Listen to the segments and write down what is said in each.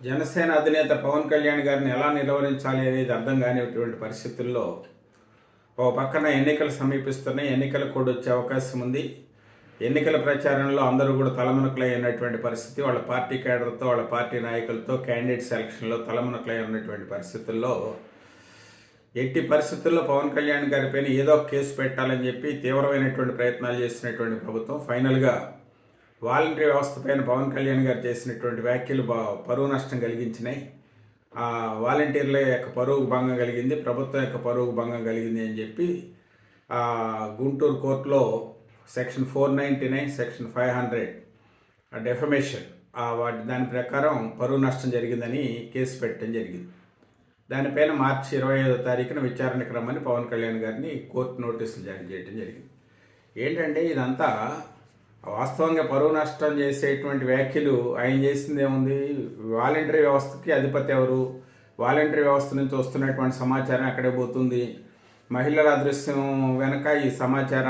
జనసేన అధినేత పవన్ కళ్యాణ్ గారిని ఎలా నిర్వహించాలి అనేది అర్థం కానిటువంటి పరిస్థితుల్లో ఓ పక్కన ఎన్నికలు సమీపిస్తున్నాయి ఎన్నికలు కూడా వచ్చే అవకాశం ఉంది. ఎన్నికల ప్రచారంలో అందరూ కూడా తలమునకలై ఉన్నటువంటి పరిస్థితి వాళ్ళ పార్టీ కేడర్తో వాళ్ళ పార్టీ నాయకులతో క్యాండిడేట్ సెలక్షన్లో తలమునకలై ఉన్నటువంటి పరిస్థితుల్లో ఎట్టి పరిస్థితుల్లో పవన్ కళ్యాణ్ గారి పైన ఏదో ఒక కేసు పెట్టాలని చెప్పి తీవ్రమైనటువంటి ప్రయత్నాలు చేసినటువంటి ప్రభుత్వం ఫైనల్గా వాలంటరీ వ్యవస్థ పైన పవన్ కళ్యాణ్ గారు చేసినటువంటి వ్యాఖ్యలు బా పరువు నష్టం కలిగించినాయి. ఆ వాలంటీర్ల యొక్క పరువు భంగం కలిగింది ప్రభుత్వం యొక్క పరువు భంగం కలిగింది అని చెప్పి ఆ గుంటూరు కోర్టులో section four ninety nine section five hundred defamation వాటి దాని ప్రకారం పరువు నష్టం జరిగిందని కేసు పెట్టడం జరిగింది. దానిపైన మార్చి ఇరవై ఐదో తారీఖున విచారణకు రమ్మని పవన్ కళ్యాణ్ గారిని కోర్టు నోటీసులు జారీ చేయడం జరిగింది. ఏంటంటే ఇదంతా వాస్తవంగా పరువు నష్టం చేసేటువంటి వ్యాఖ్యలు ఆయన చేసింది ఏముంది? వాలంటరీ వ్యవస్థకి అధిపతి ఎవరు? వాలంటరీ వ్యవస్థ నుంచి వస్తున్నటువంటి సమాచారం ఎక్కడే పోతుంది? మహిళల అదృశ్యం వెనక ఈ సమాచార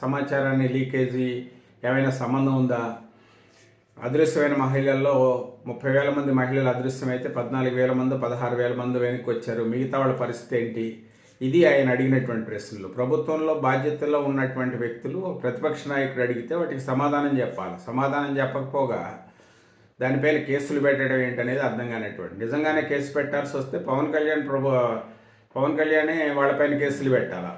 సమాచారాన్ని లీకేజీ ఏమైనా సంబంధం ఉందా? అదృశ్యమైన మహిళల్లో ముప్పై వేల మంది మహిళలు అదృశ్యమైతే పద్నాలుగు వేల మంది పదహారు వేల మంది వెనక్కి వచ్చారు. మిగతా వాళ్ళ పరిస్థితి ఏంటి? ఇది ఆయన అడిగినటువంటి ప్రశ్నలు. ప్రభుత్వంలో బాధ్యతలో ఉన్నటువంటి వ్యక్తులు ప్రతిపక్ష నాయకుడు అడిగితే వాటికి సమాధానం చెప్పాలి. సమాధానం చెప్పకపోగా దానిపైన కేసులు పెట్టడం ఏంటనేది అర్థం కానటువంటి. నిజంగానే కేసు పెట్టాల్సి వస్తే పవన్ కళ్యాణ్ ప్రభు పవన్ కళ్యాణే వాళ్ళపైన కేసులు పెట్టాలా?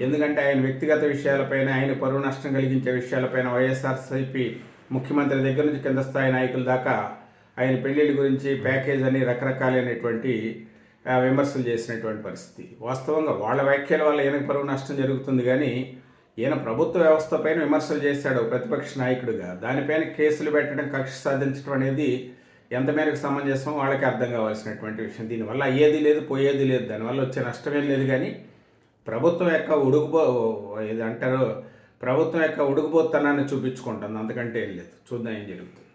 ఎందుకంటే ఆయన వ్యక్తిగత విషయాలపైన ఆయన పరువు నష్టం కలిగించే విషయాలపైన వైఎస్ఆర్సీపీ ముఖ్యమంత్రి దగ్గర నుంచి కింద స్థాయి నాయకుల దాకా ఆయన పెళ్ళిళ్ళ గురించి ప్యాకేజ్ అని రకరకాలైనటువంటి విమర్శలు చేసినటువంటి పరిస్థితి. వాస్తవంగా వాళ్ళ వ్యాఖ్యల వల్ల ఈయనకు పరువు నష్టం జరుగుతుంది కానీ ఈయన ప్రభుత్వ వ్యవస్థ పైన విమర్శలు చేశాడు ప్రతిపక్ష నాయకుడిగా. దానిపైన కేసులు పెట్టడం కక్ష సాధించడం అనేది ఎంత మేరకు సమంజసం వాళ్ళకి అర్థం కావాల్సినటువంటి విషయం. దీనివల్ల అయ్యేది లేదు పోయేది లేదు. దానివల్ల వచ్చే నష్టమేం లేదు కానీ ప్రభుత్వం యొక్క ఉడుకుబో ఇది అంటారు ప్రభుత్వం యొక్క ఉడుకుబోతనాన్ని చూపించుకుంటుంది. అంతకంటే ఏం లేదు. చూద్దాం ఏం జరుగుతుంది.